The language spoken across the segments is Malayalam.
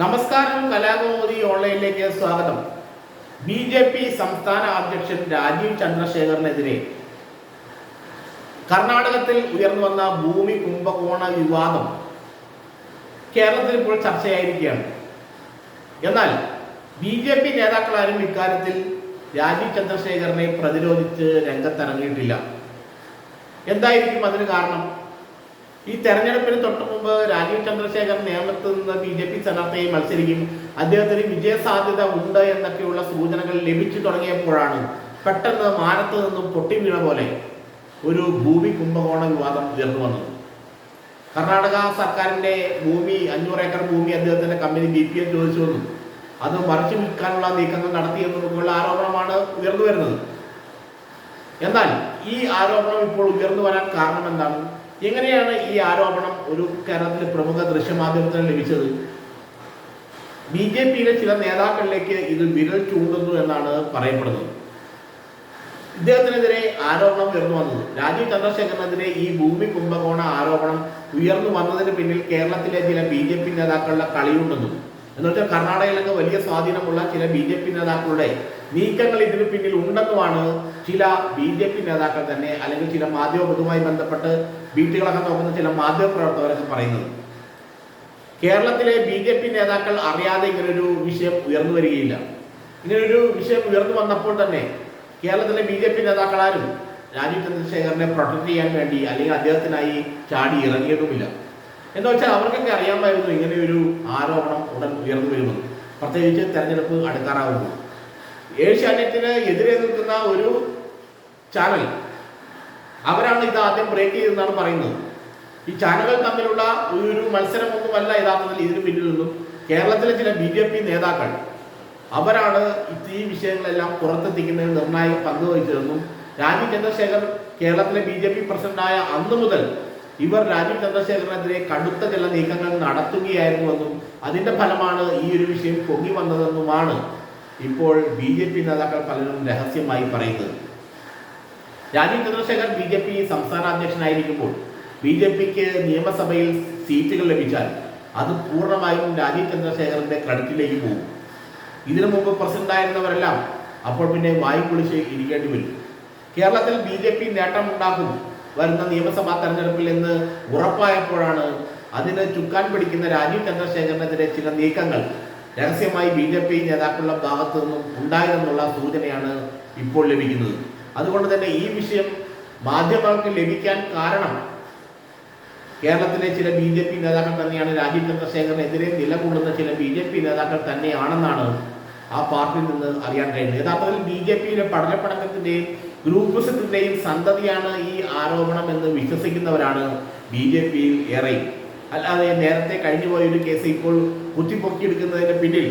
നമസ്കാരം കലാകൗമുദി ഓൺലൈനിലേക്ക് സ്വാഗതം. ബി ജെ പി സംസ്ഥാന അധ്യക്ഷൻ രാജീവ് ചന്ദ്രശേഖറിനെതിരെ കർണാടകത്തിൽ ഉയർന്നു വന്ന ഭൂമി കുംഭകോണ വിവാദം കേരളത്തിൽ ഇപ്പോൾ ചർച്ചയായിരിക്കുകയാണ്. എന്നാൽ ബി ജെ പി നേതാക്കളാരും ഇക്കാര്യത്തിൽ രാജീവ് ചന്ദ്രശേഖരനെ പ്രതിരോധിച്ച് രംഗത്തിറങ്ങിയിട്ടില്ല. എന്തായിരിക്കും അതിന് കാരണം? ഈ തെരഞ്ഞെടുപ്പിന് തൊട്ട് മുമ്പ് രാജീവ് ചന്ദ്രശേഖർ നേമത്ത് നിന്ന് ബി ജെ പി സ്ഥാനാർത്ഥിയായി മത്സരിക്കും. അദ്ദേഹത്തിന് വിജയ സാധ്യത ഉണ്ട് എന്നൊക്കെയുള്ള സൂചനകൾ ലഭിച്ചു തുടങ്ങിയപ്പോഴാണ് പെട്ടെന്ന് മാനത്ത് നിന്നും പൊട്ടി വീണ പോലെ ഒരു ഭൂമി കുംഭകോണ വിവാദം ഉയർന്നു വന്നത്. കർണാടക സർക്കാരിന്റെ ഭൂമി അഞ്ഞൂറ് ഏക്കർ ഭൂമി അദ്ദേഹത്തിന്റെ കമ്പനി ബി പി എൽ ചോദിച്ചു വന്നു. അത് മറിച്ചു വിൽക്കാനുള്ള നീക്കങ്ങൾ നടത്തിയെന്നുള്ള ആരോപണമാണ് ഉയർന്നു വരുന്നത്. എന്നാൽ ഈ ആരോപണം ഇപ്പോൾ ഉയർന്നു വരാൻ കാരണം എന്താണ് എങ്ങനെയാണ് ഈ ആരോപണം ഒരു കേരളത്തിലെ പ്രമുഖ ദൃശ്യമാധ്യമത്തിന് ലഭിച്ചത്? ബി ജെ പിയിലെ ചില നേതാക്കളിലേക്ക് ഇത് വിരൽ ചൂണ്ടുന്നു എന്നാണ് പറയപ്പെടുന്നത്. ഇദ്ദേഹത്തിനെതിരെ ആരോപണം ഉയർന്നു വന്നത്. രാജീവ് ചന്ദ്രശേഖരനെതിരെ ഈ ഭൂമി കുംഭകോണ ആരോപണം ഉയർന്നു വന്നതിന് പിന്നിൽ കേരളത്തിലെ ചില ബി ജെ പി നേതാക്കളുടെ കളിയുണ്ടെന്നും എന്ന് വെച്ചാൽ കർണാടകയിലൊക്കെ വലിയ സ്വാധീനമുള്ള ചില ബി ജെ പി നേതാക്കളുടെ നീക്കങ്ങൾ ഇതിന് പിന്നിൽ ഉണ്ടെന്നുമാണ് ചില ബി ജെ പി നേതാക്കൾ തന്നെ അല്ലെങ്കിൽ ചില മാധ്യമവുമായി ബന്ധപ്പെട്ട് വീട്ടുകളൊക്കെ നോക്കുന്ന ചില മാധ്യമ പ്രവർത്തകരൊക്കെ പറയുന്നത്. കേരളത്തിലെ ബി ജെ പി നേതാക്കൾ അറിയാതെ ഇങ്ങനൊരു വിഷയം ഉയർന്നു വരികയില്ല. ഇങ്ങനൊരു വിഷയം ഉയർന്നു വന്നപ്പോൾ തന്നെ കേരളത്തിലെ ബി ജെ പി നേതാക്കളാരും രാജീവ് ചന്ദ്രശേഖരനെ പ്രൊട്ടക്ട് ചെയ്യാൻ വേണ്ടി അല്ലെങ്കിൽ അദ്ദേഹത്തിനായി ചാടി ഇറങ്ങിയതുമില്ല. എന്ന് വെച്ചാൽ അവർക്കൊക്കെ അറിയാമായിരുന്നു ഇങ്ങനെ ഒരു ആരോപണം ഉടൻ ഉയർന്നു വരുമെന്ന് പ്രത്യേകിച്ച് തെരഞ്ഞെടുപ്പ് അടുക്കാറാവുന്നു. ഏഷ്യാനെറ്റിന് എതിരെ നിൽക്കുന്ന ഒരു ചാനൽ അവരാണ് ഇത് ആദ്യം ബ്രേക്ക് ചെയ്തെന്നാണ് പറയുന്നത്. ഈ ചാനലുകൾ തമ്മിലുള്ള ഒരു മത്സരമൊന്നുമല്ല യഥാർത്ഥത്തിൽ ഇതിന് പിന്നിൽ നിന്നും. കേരളത്തിലെ ചില ബി ജെ പി നേതാക്കൾ അവരാണ് ഈ വിഷയങ്ങളെല്ലാം പുറത്തെത്തിക്കുന്നതിൽ നിർണായക പങ്ക് വഹിച്ചതെന്നും രാജീവ് ചന്ദ്രശേഖർ കേരളത്തിലെ ബി ജെ പി പ്രസിഡന്റായ അന്ന് മുതൽ ഇവർ രാജീവ് ചന്ദ്രശേഖരനെതിരെ കടുത്ത ചില നീക്കങ്ങൾ നടത്തുകയായിരുന്നുവെന്നും അതിന്റെ ഫലമാണ് ഈ ഒരു വിഷയം പൊങ്ങി വന്നതെന്നുമാണ് ഇപ്പോൾ ബി ജെ പി നേതാക്കൾ പലരും രഹസ്യമായി പറയുന്നത്. Rajeev Chandrasekhar B J P സംസ്ഥാന അധ്യക്ഷനായിരിക്കുമ്പോൾ ബി ജെ പിക്ക് നിയമസഭയിൽ സീറ്റുകൾ ലഭിച്ചാൽ അത് പൂർണമായും രാജീവ് ചന്ദ്രശേഖറിന്റെ ക്രെഡിറ്റിലേക്ക് പോകും. ഇതിനു മുമ്പ് പ്രസിഡന്റായിരുന്നവരെല്ലാം അപ്പോൾ പിന്നെ വായു ഇരിക്കേണ്ടി വരും. കേരളത്തിൽ ബി ജെ പി നേട്ടമുണ്ടാക്കും വരുന്ന നിയമസഭാ തെരഞ്ഞെടുപ്പിൽ എന്ന് ഉറപ്പായപ്പോഴാണ് അതിന് ചുക്കാൻ പിടിക്കുന്ന രാജീവ് ചന്ദ്രശേഖരനെതിരെ ചില നീക്കങ്ങൾ. രഹസ്യമായി ബി ജെ പി നേതാക്കളുടെ ഭാഗത്തു നിന്നും ഉണ്ടായതെന്നുള്ള സൂചനയാണ് ഇപ്പോൾ ലഭിക്കുന്നത്. അതുകൊണ്ട് തന്നെ ഈ വിഷയം മാധ്യമങ്ങൾക്ക് ലഭിക്കാൻ കാരണം കേരളത്തിലെ ചില ബി ജെ പി നേതാക്കൾ തന്നെയാണ്. രാജീവ് ചന്ദ്രശേഖരനെതിരെ നിലകൊള്ളുന്ന ചില ബി ജെ പി നേതാക്കൾ തന്നെയാണെന്നാണ് ആ പാർട്ടിയിൽ നിന്ന് അറിയാൻ കഴിയുന്നത്. യഥാർത്ഥത്തിൽ ബി ജെ പിയിലെ പഠനപ്പടക്കത്തിന്റെയും ഗ്രൂപ്പിസത്തിന്റെയും സന്തതിയാണ് ഈ ആരോപണം എന്ന് വിശ്വസിക്കുന്നവരാണ് ബി ജെ പിയിൽ ഏറെയും അല്ലാതെ നേരത്തെ കഴിഞ്ഞുപോയ ഒരു കേസ് ഇപ്പോൾ കുത്തിപ്പൊക്കിയെടുക്കുന്നതിന് പിന്നിൽ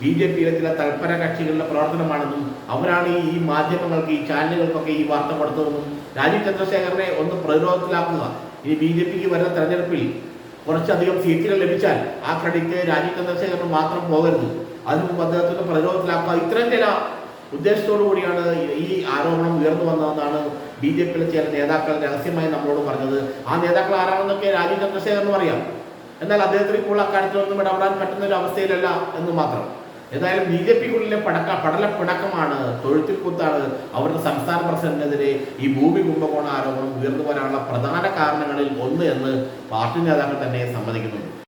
ബി ജെ പിയിലെ ചില തൽപര കക്ഷികളുടെ പ്രവർത്തനമാണെന്നും അവരാണ് ഈ മാധ്യമങ്ങൾക്ക് ഈ ചാനലുകൾക്കൊക്കെ ഈ വാർത്ത കൊടുത്തതെന്നും രാജീവ് ചന്ദ്രശേഖരനെ ഒന്ന് പ്രതിരോധത്തിലാക്കുക. ഇനി ബി ജെ പിക്ക് വരുന്ന തെരഞ്ഞെടുപ്പിൽ കുറച്ചധികം സീറ്റുകൾ ലഭിച്ചാൽ ആ ക്രെഡിറ്റ് രാജീവ് ചന്ദ്രശേഖരന് മാത്രം പോകരുത്. അതിനു മുമ്പ് അദ്ദേഹത്തിന് പ്രതിരോധത്തിലാക്കുക. ഇത്തരം ചില ഉദ്ദേശത്തോടു കൂടിയാണ് ഈ ആരോപണം ഉയർന്നു വന്നതെന്നാണ് ബി ജെ പിയിലെ ചില നേതാക്കൾ രഹസ്യമായി നമ്മളോട് പറഞ്ഞത്. ആ നേതാക്കൾ ആരാണെന്നൊക്കെ രാജീവ് ചന്ദ്രശേഖരനും അറിയാം. എന്നാൽ അദ്ദേഹത്തിന് ഇപ്പോൾ അക്കാര്യത്തിലൊന്നും ഇടപെടാൻ പറ്റുന്ന ഒരു അവസ്ഥയിലല്ല എന്ന് മാത്രം. ഏതായാലും ബി ജെ പിക്കുള്ളിലെ പടക്ക പടല പിണക്കമാണ് തൊഴുത്തിൽ കുത്താണ് അവരുടെ സംസ്ഥാന പ്രസിഡന്റിനെതിരെ ഈ ഭൂമി കുംഭകോണ ആരോപണം ഉയർന്നു വരാനുള്ള പ്രധാന കാരണങ്ങളിൽ ഒന്ന് എന്ന് പാർട്ടി നേതാക്കൾ തന്നെ സമ്മതിക്കുന്നുണ്ട്.